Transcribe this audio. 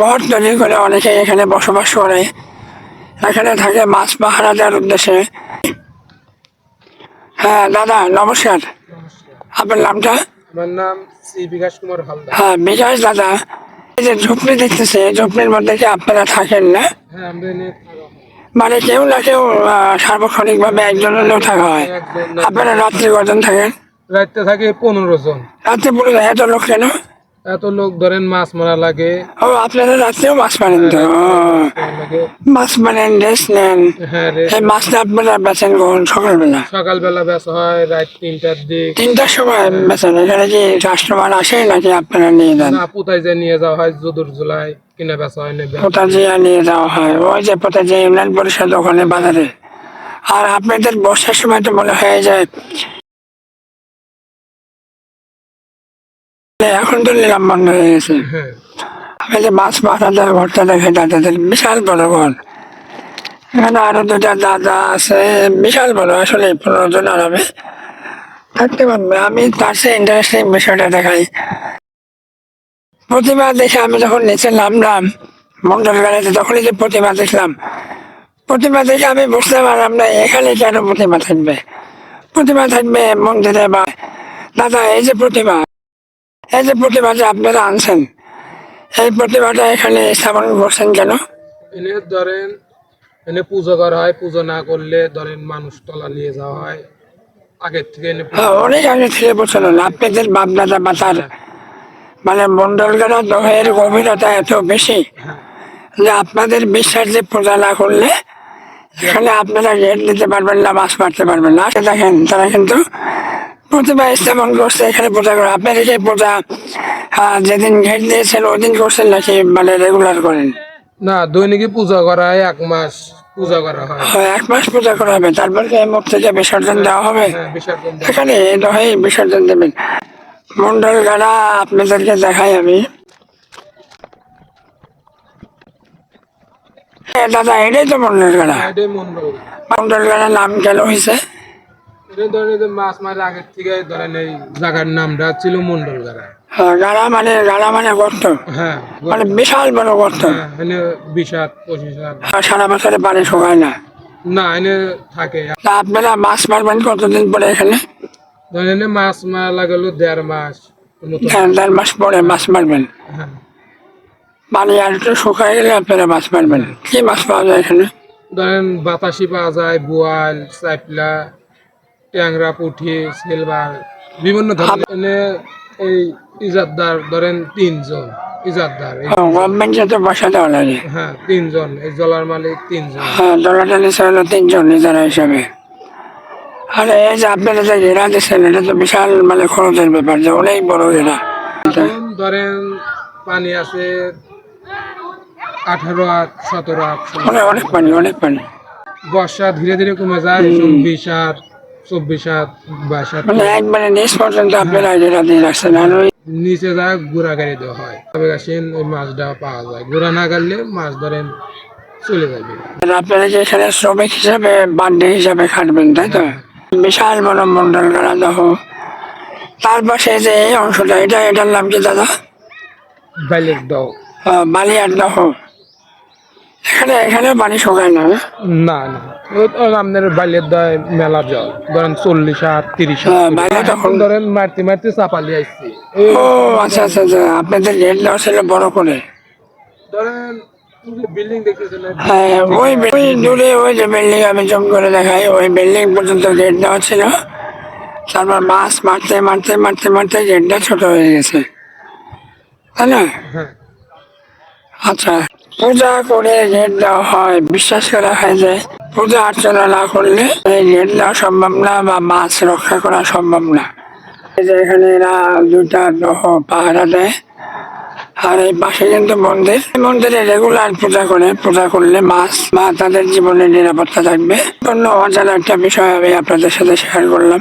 ঘর তৈরি করে অনেকে এখানে বসবাস করে। এখানে থাকে মাছ পাহারা দেওয়ার উদ্দেশ্যে। হ্যাঁ দাদা নমস্কার। আপনার নামটা? আমার নাম শ্রী বিকাশ কুমার হালদার। হ্যাঁ বিকাশ দাদা এই যে ঝুপড়ি দেখতেছে ঝুপড়ির মধ্যে কি আপনারা থাকেন না? হ্যাঁ আমরা। মানে কেউ না কেউ সার্বক্ষণিক ভাবে একজন হলেও থাকা হয়। আপনারা রাত্রি কজন থাকেন? রাত্রে থাকে পনেরো জন। রাত্রে পুরো এত লোক কেন? এত লোক ধরেন মাছ মারা লাগে। ও আপনারা রাত্রেও মাছ মারেন তো? ও, মাছ মারেন রেস্ট নেন। হ্যাঁ এই মাছটা আপনারা বেচেন কখন? সকালবেলা? সকালবেলা বেচা হয় রাত তিনটার দিক। তিনটার সময় বেচেন এখানে কি কাস্টমার আসে নাকি আপনারা নিয়ে যান? না যে নিয়ে যাওয়া হয় যদুর জুলাই কিনে বেচা হয় পোতাজিয়া নিয়ে যাওয়া হয়। ওই যে পোতাজিয়া ইউনিয়ন পরিষদ ওখানে বাজারে। আর আপনাদের বর্ষার সময় তো মনে হয় এখন তো নিলাম বন্ধ হয়ে গেছে। হ্যাঁ। আমি যে মাছ মাথাদের ঘরটা দেখে দাদাদের বিশাল বড় ঘর এখানে আরও দুটা দাদা আছে বিশাল বড় আসলে পনেরো জন আরামে থাকতে পারবে আমি তার চেয়ে ইন্টারেস্টিং বিষয়টা দেখাই। প্রতিমা দেখে আমি যখন নিচে নামলাম মন্ডল গাড়িতে তখনই যে প্রতিমা দেখলাম প্রতিমা দেখে আমি বুঝতে পারলাম না এখানে কেন প্রতিমা থাকবে? প্রতিমা থাকবে মন্দিরে বা দাদা এই যে প্রতিমা এই যে প্রতিভাটা আপনারা আনছেন এই প্রতিভাটা এখানে স্থাপন করছেন কেন? এনে ধরেন এনে পুজো করা হয় পুজো না করলে ধরেন মানুষ তলা নিয়ে যাওয়া হয়। আগের থেকে এনে হ্যাঁ, অনেক আগে থেকে প্রচলন আপনাদের বাপদাদা বাতার মানে মন্ডলগাড়া দহের গভীরতা এত বেশি যে আপনাদের বিশ্বাস যে পূজা না করলে এখানে আপনারা গেট দিতে পারবেন না মাছ মারতে পারবেন না। দেখেন তারা কিন্তু প্রতিভা স্থাপন করছে এখানে পূজা করে। আপনারা যে পূজা যেদিন ঘেট দিয়েছেন ওই দিন করছেন নাকি মানে রেগুলার করেন? না দৈনিকই পূজা করা হয় এক মাস পূজা করা হয়। হয়, এক মাস পূজা করা হবে। তারপর কি এই মূর্তিকে বিসর্জন দেওয়া হবে? হ্যাঁ এখানে বিসর্জন দেবেন। মন্ডল গাড়া আপনাদেরকে দেখাই আমি। দাদা এটাই তো মন্ডল গাড়া। মন্ডল মন্ডল গাড়া নাম কেন হয়েছে মাছ মারে আগের থেকে ধরেন এই জায়গার নামটা ছিল মন্ডল গাড়া হ্যাঁ, গাড়া মানে গাড়া মানে গর্ত। হ্যাঁ মানে বিশাল বড় গর্ত। হ্যাঁ, এনে বিশ হাত পঁচিশ হাত। সারা বছরে পানি শুকায় না। না এনে থাকে। আপনারা মাছ মারবেন কতদিন পরে এখানে? ধরেন এনে মাছ মারা লাগল দেড় মাস হ্যাঁ, দেড় মাস পরে মাছ মারবেন। পানি আর একটু শুকায় গেলে আপনারা মাছ মারবেন। কি মাছ পাওয়া যায় এখানে? ধরেন বাতাসি পাওয়া যায় বোয়াল চাপলা ট্যাংরা পুঁটি সিলভার বিভিন্ন ধরনের। এনে এই ইজাদদার ধরেন তিনজন ইজাদদার এই- গভর্নমেন্টে তো দেওয়া লাগে। হ্যাঁ তিনজন এই জলার মালিক তিনজন। হ্যাঁ দলাটালি ছিল তিনজন নিজেরা হিসাবে। আর এই যে আপনারা যে ঘেরা দিচ্ছেন এটা তো বিশাল মানে খরচের ব্যাপার যে অনেক বড় ঘেরা ধরেন পানি আছে আঠারো হাত সতেরো হাত অনেক অনেক পানি অনেক পানি। বর্ষা ধীরে ধীরে কমে যায় বিশ হাত চব্বিশ হাত বাইশ হাত মানে একবারে নিচ পর্যন্ত আপনারা ঘেরা দিয়ে রাখছেন আর নিচে যায় ঘোড়া গাড়ি দেওয়া হয় তবে আসেন ওই মাছটা পাওয়া যায়। ঘোড়া না গাড়লে মাছ ধরেন চলে যাবে। আপনারা যে এখানে শ্রমিক হিসাবে বার্থডে হিসাবে খাটবেন তাই তো? বিশাল বড় মন্ডল গাড়া দহ তার পাশে যে এই অংশটা এটা এটার নাম কি দাদা? বাইলের দাও। আহ, বালিয়ার দহ এখানে এখানে পানি শুকায় না না? না আপনার বাইলের দয় মেলা জল। ধরেন চল্লিশ হাত তিরিশ হ্যাঁ, তখন- ধরেন মারতে মারতে চাপালি আসছে ও আচ্ছা আচ্ছা আচ্ছা। আপনাদের গেট দেওয়া ছিল বড় করে। ধরেন বিল্ডিং হ্যাঁ ওই ওই দূরে ওই যে বিল্ডিং আমি জম করে দেখাই ওই বিল্ডিং পর্যন্ত গেট দেওয়া ছিল। তারপর মাছ মারতে মারতে মারতে মারতে গেটটা ছোট হয়ে গেছে। তাই না? হ্যাঁ। আচ্ছা পূজা করে গেট দেওয়া হয়, বিশ্বাস করা হয় যে পূজা অর্চনা না করলে এই গেট দেওয়া সম্ভব না বা মাছ রক্ষা করা সম্ভব না। এখানে এরা দুটা দহ পাহারা দেয়, আর এই পাশে কিন্তু মন্দির। মন্দিরে রেগুলার পূজা করে, পূজা করলে মাছ বা তাদের জীবনে নিরাপত্তা থাকবে। অন্য অজানা একটা বিষয় আমি আপনাদের সাথে শেয়ার করলাম।